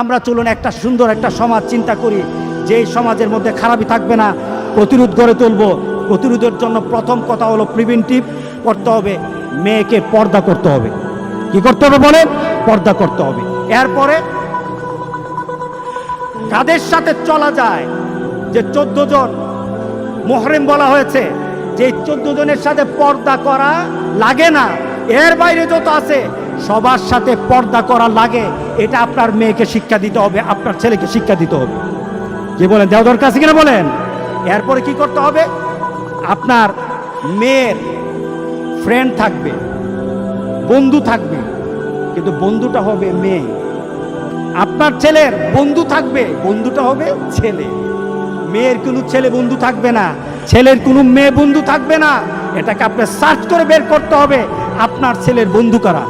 আমরা চলুন একটা সুন্দর একটা সমাজ চিন্তা করি। যে সমাজের মধ্যে খারাপই থাকবে না, প্রতিরোধ গড়ে তুলব। প্রতিরোধের জন্য প্রথম কথা হলো প্রিভেন্টিভ করতে হবে, মেয়েকে পর্দা করতে হবে। কি করতে হবে বলেন? পর্দা করতে হবে। এরপরে কাদের সাথে চলা যায়? যে চোদ্দ জন মোহরেম বলা হয়েছে যে চোদ্দ জনের সাথে পর্দা করা লাগে না। এর বাইরে যত আছে সবার সাথে পর্দা করা লাগে, এটা আপনার মেয়েকে শিক্ষা দিতে হবে, আপনার ছেলেকে শিক্ষা দিতে হবে। কি বলেন, দেওয়া দরকার আছে কিনা বলেন? এরপরে কি করতে হবে? আপনার মেয়ের ফ্রেন্ড থাকবে, বন্ধু থাকবে, কিন্তু বন্ধুটা হবে মেয়ে। আপনার ছেলের বন্ধু থাকবে, বন্ধুটা হবে ছেলে। মেয়ের কোনো ছেলে বন্ধু থাকবে না, ছেলের কোনো মেয়ে বন্ধু থাকবে না। এটাকে আপনার সার্চ করে বের করতে হবে, আপনার ছেলের বন্ধু কারা?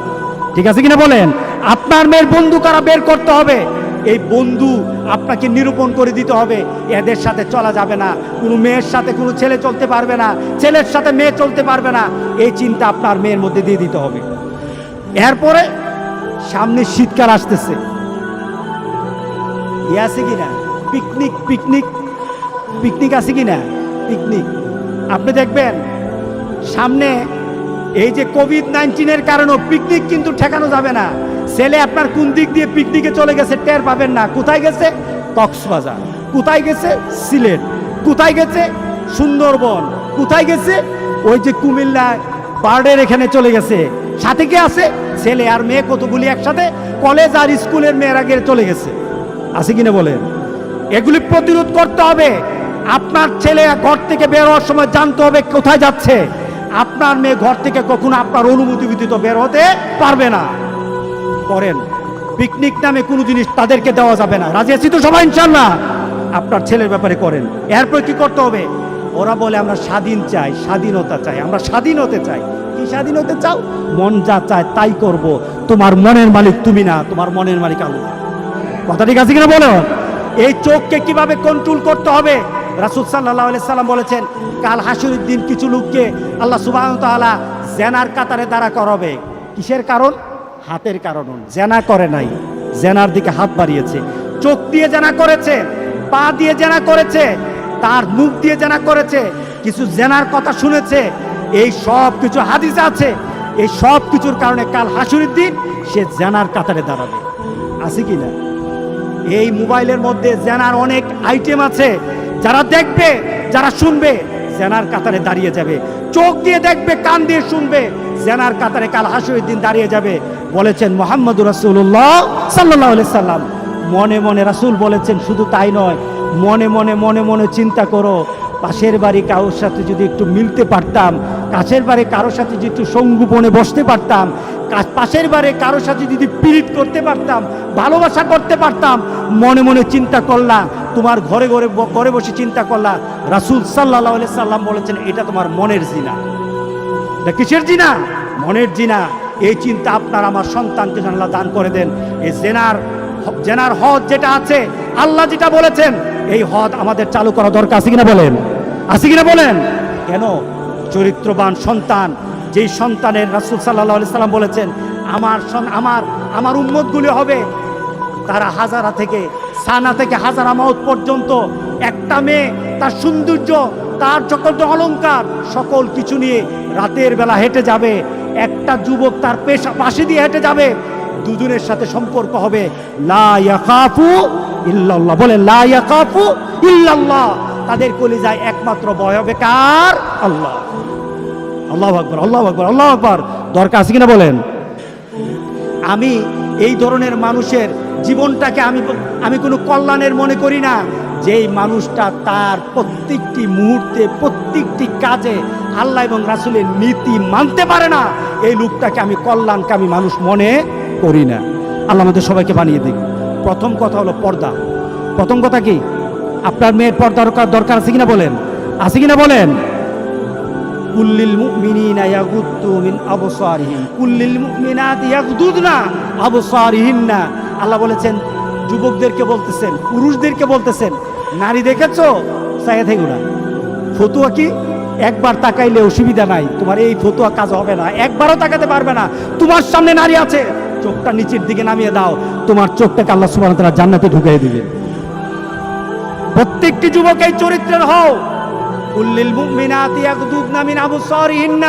ঠিক আছে কিনা বলেন? আপনার মেয়ের বন্ধু কারা বের করতে হবে? এই বন্ধু আপনাকে নিরূপণ করে দিতে হবে। এদের সাথে চলা যাবে না। কোনো মেয়ের সাথে কোনো ছেলে চলতে পারবে না। ছেলের সাথে মেয়ে চলতে পারবে না। এই চিন্তা আপনার মেয়ের মধ্যে দিয়ে দিতে হবে। এরপরে সামনে শীতকাল আসতেছে। ইয়ে আছে কি না পিকনিক পিকনিক। পিকনিক আছে কি না পিকনিক। আপনি দেখবেন সামনে এই যে কোভিড নাইন্টিনের কারণেও পিকনিক কিন্তু ঠেকানো যাবে না। ছেলে আপনার কোন দিক দিয়ে পিকনিকে চলে গেছে টের পাবেন না। কোথায় গেছে? কক্সবাজার। কোথায় গেছে? সিলেট। কোথায় গেছে? সুন্দরবন। কোথায় গেছে? ওই যে কুমিল্লায় বার্ডের এখানে চলে গেছে। সাথে কে আছে? ছেলে আর মেয়ে কতগুলি একসাথে কলেজ আর স্কুলের মেয়েরা গিয়ে চলে গেছে। আছে কিনা বলেন? এগুলি প্রতিরোধ করতে হবে। আপনার ছেলে ঘর থেকে বের হওয়ার সময় জানতে হবে কোথায় যাচ্ছে। আপনার মেয়ে ঘর থেকে কখনো আপনার অনুমতি ব্যতীত বের হতে পারবে না। করেন। পিকনিক নামে কোনো জিনিস তাদেরকে দেওয়া যাবে না। রাজি আছি তো সবাই ইনশাল্লাহ আপনার ছেলের ব্যাপারে করেন। এরপর কি করতে হবে? ওরা বলে, আমরা স্বাধীন চাই, স্বাধীনতা চাই, আমরা স্বাধীন হতে চাই। কি স্বাধীন হতে চাও? মন যা চায় তাই করব। তোমার মনের মালিক তুমি না, তোমার মনের মালিক আল্লাহ। কথা ঠিক আছে কিনা বলো? এই চোখকে কীভাবে কন্ট্রোল করতে হবে? রাসুল সাল্লাহ সাল্লাম বলেছেন, কাল হাসুরের দিন কিছু লোককে আল্লাহ সুবাহ তাআলা জেনার কাতারে দ্বারা করবে। কিসের কারণ? হাতের কারণ। জেনা করে নাই, জেনার দিকে হাত বাড়িয়েছে। চোখ দিয়ে জেনা করেছে, পা দিয়ে জেনা করেছে, তার মুখ দিয়ে জেনা করেছে, কিছু জেনার কথা শুনেছে, এই সব কিছু হাদিস আছে। এই সব কিছুর কারণে কাল হাসুরের দিন সে জেনার কাতারে দাঁড়াবে। আছে কি না? এই মোবাইলের মধ্যে জেনার অনেক আইটেম আছে। যারা দেখবে, যারা শুনবে, জেনার কাতারে দাঁড়িয়ে যাবে। চোখ দিয়ে দেখবে, কান দিয়ে শুনবে, জেনার কাতারে কাল হাসুরের দিন দাঁড়িয়ে যাবে। বলেছেন মোহাম্মদ রাসূলুল্লাহ সাল্লাল্লাহু আলাইহি সাল্লাম। মনে মনে রাসূল বলেছেন, শুধু তাই নয়, মনে মনে মনে মনে চিন্তা করো, পাশের বাড়ি কারোর সাথে যদি একটু মিলতে পারতাম, কাছের বাড়ি কারোর সাথে যদি একটু সঙ্গুপনে বসতে পারতাম পাশের বাড়ি কারোর সাথে যদি পীড়িত করতে পারতাম, ভালোবাসা করতে পারতাম, মনে মনে চিন্তা করলা, তোমার ঘরে ঘরে ঘরে বসে চিন্তা করলা, রাসূল সাল্লাহ সাল্লাম বলেছেন, এটা তোমার মনের জিনা। এটা কিসের জিনা? মনের জিনা। এই চিন্তা আপনার আমার সন্তানকে আল্লাহ দান করে দেন। এই জেনার জেনার হদ যেটা আছে, আল্লাহ যেটা বলেছেন, এই হদ আমাদের চালু করা দরকার আছে কিনা বলেন? আছে কিনা বলেন? কেন? চরিত্রবান সন্তান যেই সন্তানের রাসূল সাল্লাহ সাল্লাম বলেছেন, আমার আমার আমার উম্মতগুলি হবে। তারা হাজারা থেকে, সানা থেকে হাজারা মাউত পর্যন্ত একটা মেয়ে, তার সৌন্দর্য, তার সকল যে অলংকার, সকল কিছু নিয়ে রাতের বেলা হেঁটে যাবে। একটা যুবক তার পেশা পাশে দিয়ে হেঁটে যাবে। দুজনের সাথে সম্পর্ক হবে, লা ইয়াখাফু ইল্লাল্লাহ। বলে লা ইয়াখাফু ইল্লাল্লাহ। তাদের কলিজায় একমাত্র ভয় হবে কার? আল্লাহ। আল্লাহ আকবর আল্লাহ আকবর আল্লাহ আকবর। দরকার আছে কিনা বলেন? আমি এই ধরনের মানুষের জীবনটাকে আমি আমি কোনো কল্যাণের মনে করি না। যেই মানুষটা তার প্রত্যেকটি মুহূর্তে, প্রত্যেকটি কাজে আল্লাহ এবং রাসুলের নীতি মানতে পারে না। এই লোকটাকে আমি কল্যাণকামী মানুষ মনে করি না। আল্লাহ আমাদের সবাইকে বানিয়ে দিক। প্রথম কথা হলো পর্দা। প্রথম কথা কি? আপনার মেয়ের পর্দা দরকার দরকার আছে কিনা বলেন? আছে কিনা বলেন? কুল্লিল মুমিনিনা ইয়াগুদ্দু মিন আবসারিহিম কুল্লিল মুমিনাতি ইয়াগুদুদনা আবসারিহিন্না আল্লাহ বলেছেন, যুবকদেরকে বলতেছেন, পুরুষদেরকে বলতেছেন, নারী দেখেছ? চাইয়া ফতুয়া কি? একবার তাকাইলে অসুবিধা নাই। তোমার এই ফতুয়া কাজ হবে না। একবারও তাকাতে পারবে না। তোমার সামনে নারী আছে। চোখটা নিচের দিকে নামিয়ে দাও। তোমার চোখটাকে আল্লাহ সুবহানাহু ওয়া জান্নাতে ঢুকিয়ে দিবেন প্রত্যেকটি যুবক এই চরিত্রের হও। উল্লিল মুমিনাতি মিন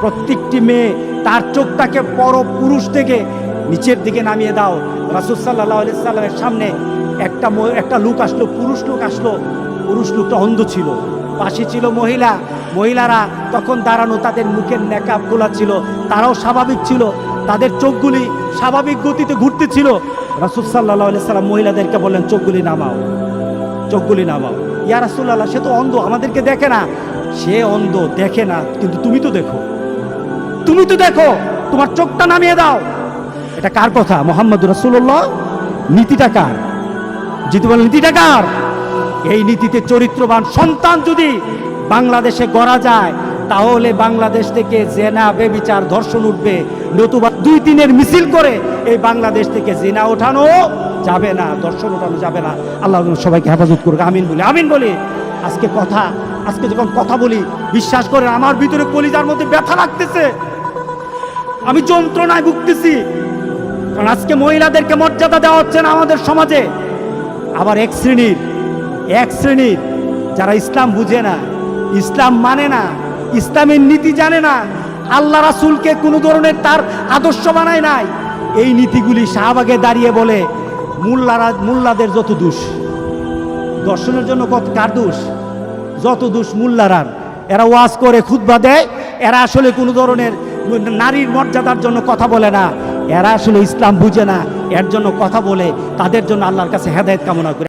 প্রত্যেকটি মেয়ে তার চোখটাকে পর পুরুষ থেকে নিচের দিকে নামিয়ে দাও। রাসূল সাল্লাল্লাহু আলাইহি সাল্লামের সামনে একটা একটা লোক আসলো, পুরুষ লোক আসলো। পুরুষ লোকটা অন্ধ ছিল, পাশে ছিল মহিলা। মহিলারা তখন দাঁড়ানো তাদের মুখের নেকাব গোলা ছিল, তারাও স্বাভাবিক ছিল। তাদের চোখগুলি স্বাভাবিক গতিতে ঘুরতেছিল। রাসূল সাল্লাল্লাহু আলাইহি সাল্লাম মহিলাদেরকে বললেন, চোখগুলি নামাও চোখগুলি নামাও। ইয়া সে তো অন্ধ, আমাদেরকে দেখে না। সে অন্ধ, দেখে না, কিন্তু তুমি তো দেখো। তুমি তো দেখো, তোমার চোখটা নামিয়ে দাও। এটা কার কথা? মোহাম্মদ রাসূলুল্লাহ? নীতিটা কার? জিতু বলেন নীতিটা কার? এই নীতিতে চরিত্রবান সন্তান যদি বাংলাদেশে গড়া যায়, তাহলে বাংলাদেশ থেকে জেনা, বেবিচার, ধর্ষণ উঠবে। নতুবা দুই দিনের মিছিল করে এই বাংলাদেশ থেকে জেনা ওঠানো যাবে না, দর্শন ওঠানো যাবে না। আল্লাহ সবাইকে হেফাজত করুক, আমিন বলি আমিন বলি। আজকে কথা, আজকে যখন কথা বলি, বিশ্বাস করে আমার ভিতরে কলিজার মধ্যে ব্যথা লাগতেছে। আমি যন্ত্রণায় ভুগতেছি। কারণ আজকে মহিলাদেরকে মর্যাদা দেওয়া হচ্ছে না আমাদের সমাজে। আবার এক শ্রেণির এক শ্রেণির, যারা ইসলাম বুঝে না, ইসলাম মানে না, ইসলামের নীতি জানে না, আল্লাহ রাসুলকে কোনো ধরনের তার আদর্শ বানায় নাই। এই নীতিগুলি শাহবাগে দাঁড়িয়ে বলে মোল্লারা মোল্লাদের যত দোষ। দর্শনের জন্য কত কার দোষ? যত দোষ মোল্লারার এরা ওয়াজ করে খুদবা দেয়। এরা আসলে কোনো ধরনের নারীর মর্যাদার জন্য কথা বলে না। এরা আসলে ইসলাম বুঝে না। এর জন্য কথা বলে। তাদের জন্য আল্লাহর কাছে হেদায়ত কামনা করে।